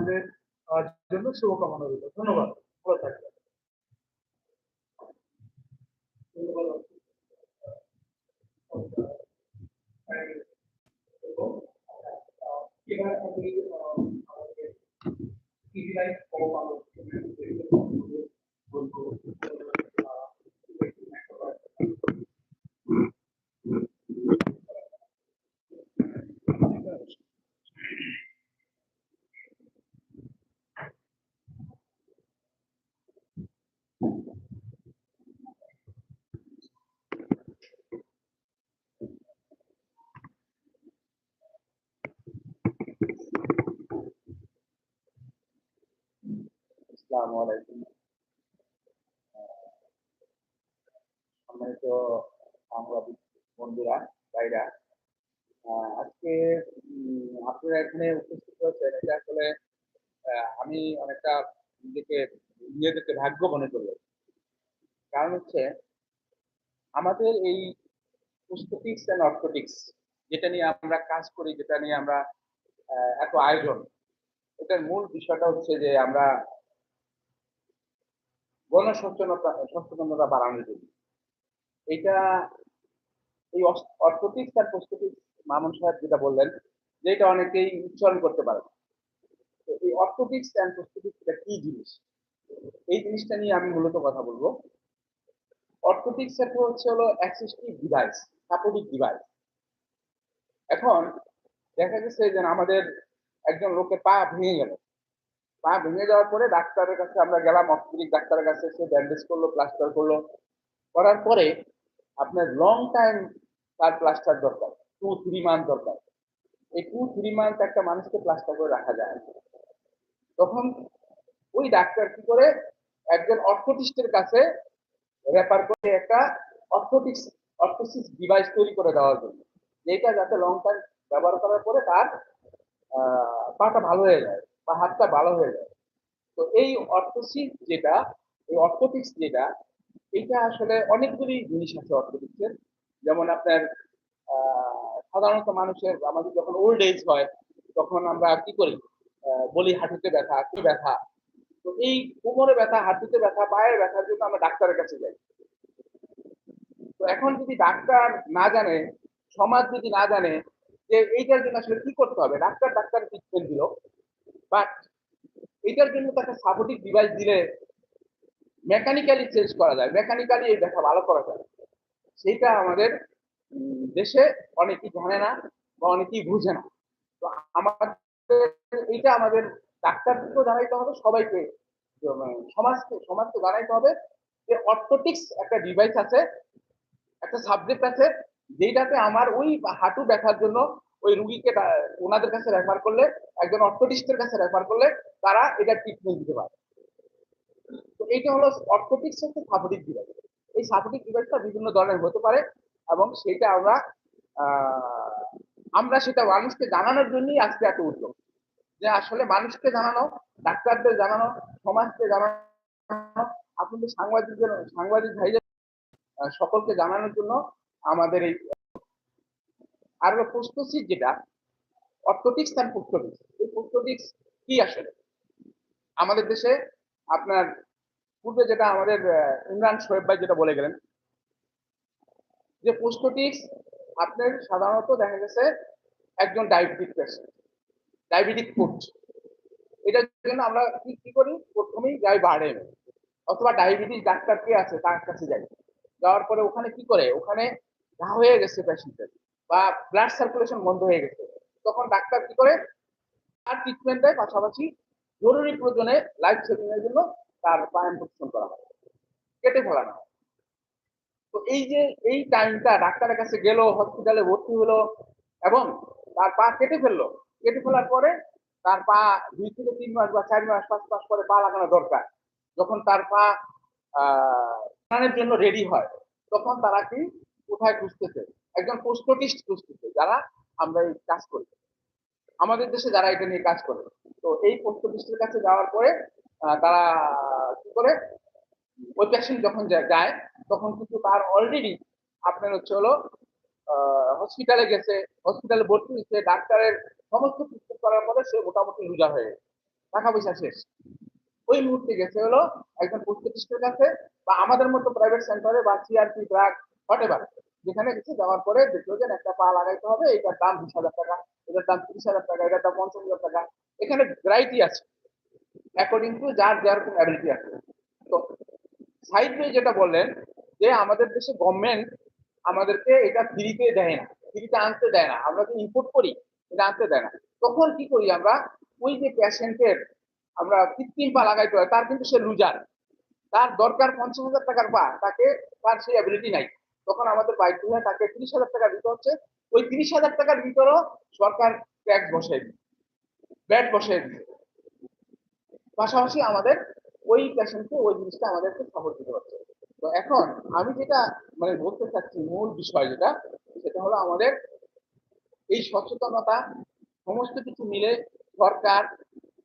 আমাদের আহ, জন্য শুভকামনা রইল ধন্যবাদ ভালো থাকবেন এবার আপনি আহ, আমাদের সম্মানিত সাংবাদিক বন্ধুরা ভাইরা আজকে আপনারা এখানে উপস্থিত হয়েছেন এটা আসলে আমি অনেকটা নিজেকে নিজেদেরকে ভাগ্য মনে করলাম কারণ হচ্ছে আমাদের এই পুস্তকিক্স অ্যান্ড অর্থোটিক্স যেটা নিয়ে আমরা কাজ করি যেটা নিয়ে আমরা এত আয়োজন এটার মূল বিষয়টা হচ্ছে যে আমরা গণসচেতনতা, সচেতনতা বাড়ানোর জন্য। এটা এই অর্থোটিক্স আর প্রস্তুতিক্স মামুন সাহেব যেটা বললেন, যে এটা অনেকেই উচ্চারণ করতে পারে এই অর্থোটিক্স অ্যান্ড প্রস্তুতিক্স এটা কি জিনিস? এই জিনিসটা নিয়ে আমি মূলত কথা বলব। অর্থোটিক্স একটা হচ্ছে হলো অ্যাসিস্টিভ ডিভাইস সাপোর্টিভ ডিভাইস এখন দেখা গেছে যে আমাদের একজন লোকের পা ভেঙে গেল। পা ভেঙে যাওয়ার পরে ডাক্তারের কাছে আমরা গেলাম, অর্থোপেডিক ডাক্তারের কাছে, সে ব্যান্ডেজ করল প্লাস্টার করল। করার পরে আপনার লং টাইম তার প্লাস্টার দরকার টু থ্রি মান্থ দরকার। এই টু থ্রি মান্থ একটা মানুষকে প্লাস্টার করে রাখা যায়। তখন ওই ডাক্তার কি করে, একজন অর্থোটিস্টের কাছে রেফার করে একটা অর্থোটিক্স, অর্থোসিস ডিভাইস তৈরি করে দেওয়ার জন্য। যেটা যাতে লং টাইম ব্যবহার করার পরে তার পাটা ভালো হয়ে যায়। বা হাতটা ভালো হয়ে যায়। তো এই অর্থোসিস যেটা, এই অর্থোটিক্স যেটা এটা আসলে অনেকগুলি জিনিস আছে অর্থোটিক্সের যেমন আপনার সাধারণত মানুষের, আমাদের যখন ওল্ড এজ হয়, তখন আমরা কি করি? বলি হাঁটুতে ব্যথা কি ব্যথা। তো এই কোমরে ব্যথা, হাঁটুতে ব্যথা, পায়ের ব্যথার জন্য আমরা ডাক্তারের কাছে যাই। তো এখন যদি ডাক্তার না জানে, সমাজ যদি না জানে, যে এইটার জন্য আসলে কি করতে হবে? ডাক্তার ডাক্তার ট্রিটমেন্ট দিল? বাট এটার জন্য তাকে সাপোর্টিভ ডিভাইস দিলে মেকানিক্যালি চেঞ্জ করা যায়। মেকানিক্যালি এই ব্যথা ভালো করা যায়। সেইটা আমাদের দেশে অনেকেই জানে না বা অনেকেই বুঝে না। তো আমাদের এইটা আমাদের ডাক্তারকেও জানাইতে হবে, সবাইকে সমাজকে সমাজকে জানাইতে হবে যে অর্থোটিক্স একটা ডিভাইস আছে, একটা সাবজেক্ট আছে যেটাতে আমার ওই হাঁটু ব্যথার জন্য ওই রুগীকে ওনাদের কাছে রেফার করলে, একজন অর্থোটিস্টের কাছে রেফার করলে তারা এটা ট্রিটমেন্ট দিতে পারে তো এইটা হলো অর্থোটিক্স হচ্ছে সাপোর্টিভ ডিভাইস এই সাপোর্টিভ ডিভাইসটা বিভিন্ন ধরনের হতে পারে এবং সেটা আমরা আমরা সেটা মানুষকে জানানোর জন্যই আজকে এত উদ্যোগ। যে আসলে মানুষকে জানানো, ডাক্তারদের জানানো, সমাজকে জানানো, আপনাদের সাংবাদিকদের, সাংবাদিক ভাইদের সকলকে জানানোর জন্য আমাদের এই আর হলো যেটা অর্থোটিক্স আর প্রস্তুতিক্স এই প্রস্তুতিক্স কি আসলে? আমাদের দেশে আপনার পূর্বে যেটা আমাদের ইমরান শোয়েব ভাই যেটা বলে গেলেন, যে প্রস্তুতিক্স আপনার সাধারণত দেখা গেছে একজন ডায়াবেটিক পেশেন্ট ডায়াবেটিক কোচ এটার জন্য আমরা কি কি করি? প্রথমেই যাই বাড়ে অথবা ডায়াবেটিস ডাক্তার কে আছে তার কাছে যাই। যাওয়ার পরে ওখানে কি করে? ওখানে ঘা হয়ে গেছে পেশেন্টের বা ব্লাড সার্কুলেশন বন্ধ হয়ে গেছে। তখন ডাক্তার কি করে? তার ট্রিটমেন্ট দেয় পাশাপাশি জরুরি প্রয়োজনে লাইফ সেভিং এর জন্য তার পা অ্যাম্পুটেশন করা হয়। কেটে ফেলানো হয়। তো এই যে, এই টাইমটা ডাক্তারের কাছে গেল হসপিটালে ভর্তি হলো এবং তার পা কেটে ফেলল। কেটে ফেলার পরে তার পা দুই থেকে তিন মাস বা চার মাস পাঁচ মাস পরে পা লাগানো দরকার। যখন তার পা জন্য রেডি হয়, তখন তারা কি কোথায় খুঁজতেছে? একজন পোস্টোটিস্ট খুঁজতেছে যারা আমরা এই কাজ করি। আমাদের দেশে যারা এটা নিয়ে কাজ করে, তো এই পোস্টোটিস্টের কাছে যাওয়ার পরে তারা কি করে? ওই পেশেন্ট যখন যায়, তখন কিন্তু তার অলরেডি আপনার হচ্ছে হলো হসপিটালে গেছে হসপিটালে ভর্তি হয়েছে, ডাক্তারের সমস্ত ট্রিটমেন্ট করার পরে সে মোটামুটি লুজার হয়ে গেছে। টাকা পয়সা শেষ। ওই মুহূর্তে গেছে হলো একজন প্রতিষ্ঠানের কাছে বা আমাদের মতো প্রাইভেট সেন্টারে বা সিআরপি ড্রাগ হোয়াট যেখানে গেছে যাওয়ার পরে দেখল যে একটা পা লাগাইতে হবে, এটার দাম বিশ হাজার টাকা, এটার দাম তিরিশ হাজার টাকা, এটার দাম পঞ্চাশ হাজার টাকা। এখানে ভ্যারাইটি আছে অ্যাকর্ডিং টু যার যেরকম অ্যাবিলিটি আছে। তো সাইড যেটা বললেন, যে আমাদের দেশে গভর্নমেন্ট আমাদেরকে এটা ফ্রিতে দেয় না ফ্রিতে আনতে দেয় না। আমরা যে ইম্পোর্ট করি, এটা আনতে দেয় না। তখন কি করি আমরা, ওই যে পেশেন্টের আমরা কৃত্রিম পা লাগাইতে হয়, তার কিন্তু সে লুজার তার দরকার পঞ্চাশ হাজার টাকার পা, তাকে তার সেই অ্যাবিলিটি নাই। তখন আমাদের বাধ্য হয়ে তাকে তিরিশ হাজার টাকা দিতে হচ্ছে। ওই তিরিশ হাজার টাকার ভিতরেও সরকার ট্যাক্স বসাই দিচ্ছে ব্যাট বসাই দিচ্ছে পাশাপাশি আমাদের ওই পেশেন্টকে ওই জিনিসটা আমাদেরকে সাপোর্ট দিতে হচ্ছে। তো এখন আমি যেটা মানে বলতে চাচ্ছি, মূল বিষয় যেটা, সেটা হলো আমাদের এই সচেতনতা, সমস্ত কিছু মিলে সরকার,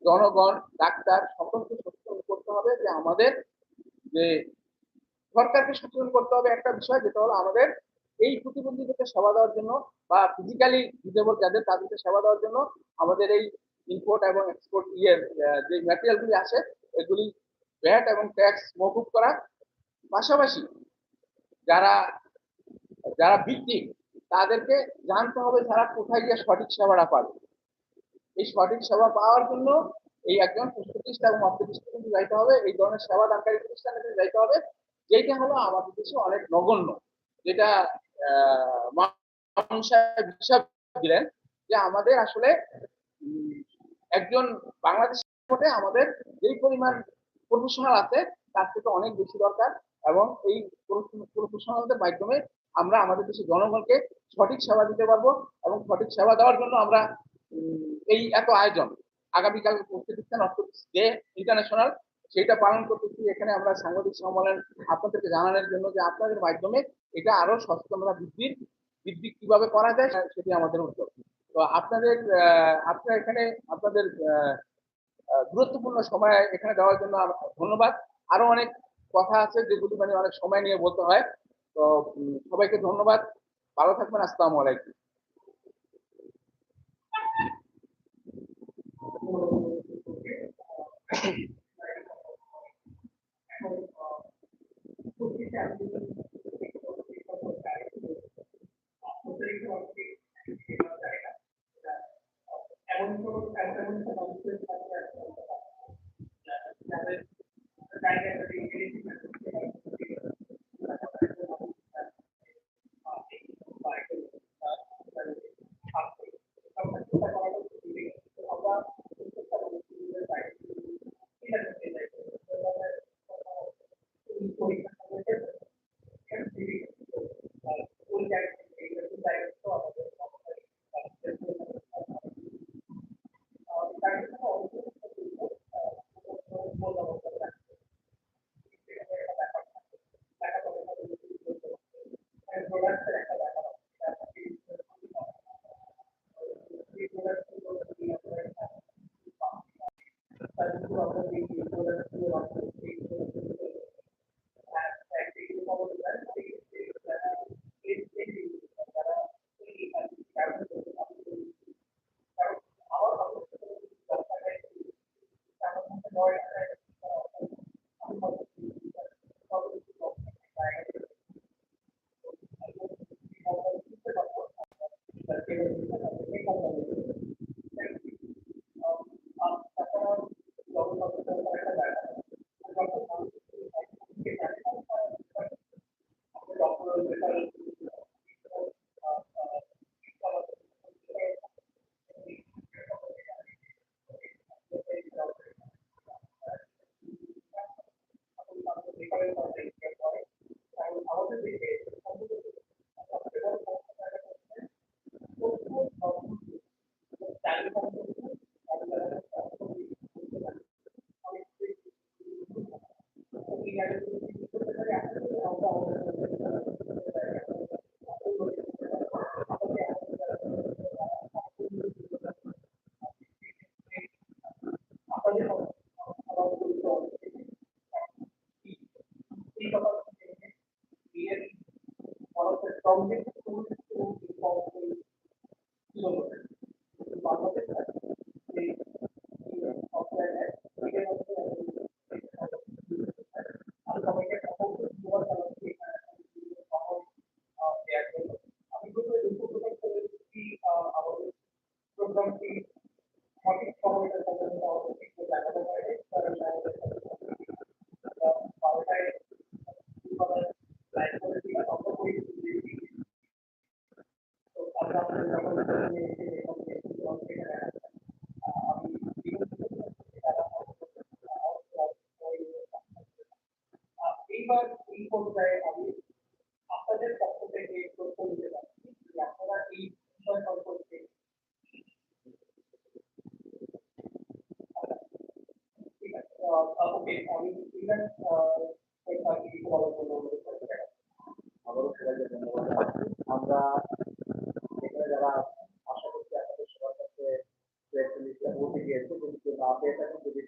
জনগণ, ডাক্তার, সকলকে সচেতন করতে হবে যে আমাদের যে সরকারকে সচেতন করতে হবে। একটা বিষয় যেটা হলো আমাদের এই প্রতিবন্ধীদেরকে সেবা দেওয়ার জন্য বা ফিজিক্যালি ডিসেবল যাদের, তাদেরকে সেবা দেওয়ার জন্য আমাদের এই ইম্পোর্ট এবং এক্সপোর্ট ইয়ের যে ম্যাটেরিয়ালগুলি আসে এগুলি ভ্যাট এবং ট্যাক্স মকুব করা। পাশাপাশি যারা যারা ভিত্তিক, তাদেরকে জানতে হবে তারা কোথায় গিয়ে সঠিক সেবাটা পাবে। এই সঠিক সেবা পাওয়ার জন্য এই একজন প্রতিষ্ঠা এবং অপ্রতিষ্ঠা কিন্তু যাইতে হবে। এই ধরনের সেবা দানকারী প্রতিষ্ঠানে যাইতে হবে। যেটা হলো আমাদের দেশে অনেক নগণ্য। যেটা হিসাব দিলেন যে আমাদের আসলে একজন বাংলাদেশের আমাদের যেই পরিমাণ প্রফেশনাল আছে, তার থেকে অনেক বেশি দরকার এবং এই প্রফেশনালদের মাধ্যমে আমরা আমাদের দেশের জনগণকে সঠিক সেবা দিতে পারব এবং সঠিক সেবা দেওয়ার জন্য আমরা এই এত আয়োজন আগামীকাল ডে ইন্টারন্যাশনাল সেটা পালন করতে করতেছি এখানে আমরা সাংবাদিক সম্মেলন আপনাদেরকে জানানোর জন্য যে আপনাদের মাধ্যমে এটা আরও সচেতনতা বৃদ্ধির, বৃদ্ধি কীভাবে করা যায় সেটি আমাদের উদ্যোগ তো আপনাদের আপনারা এখানে আপনাদের গুরুত্বপূর্ণ সময় এখানে দেওয়ার জন্য ধন্যবাদ। আরও অনেক কথা আছে যেগুলি মানে অনেক সময় নিয়ে বলতে হয়। তো সবাইকে ধন্যবাদ। ভালো থাকবেন, আসসালামু আলাইকুম। এমন grab the Okay. আবারও সবাইকে ধন্যবাদ আমরা এখানে যারা আশা করছি আপনাদের সবার কাছে লিস্টে গিয়েছে না পেয়ে থাকেন, যদি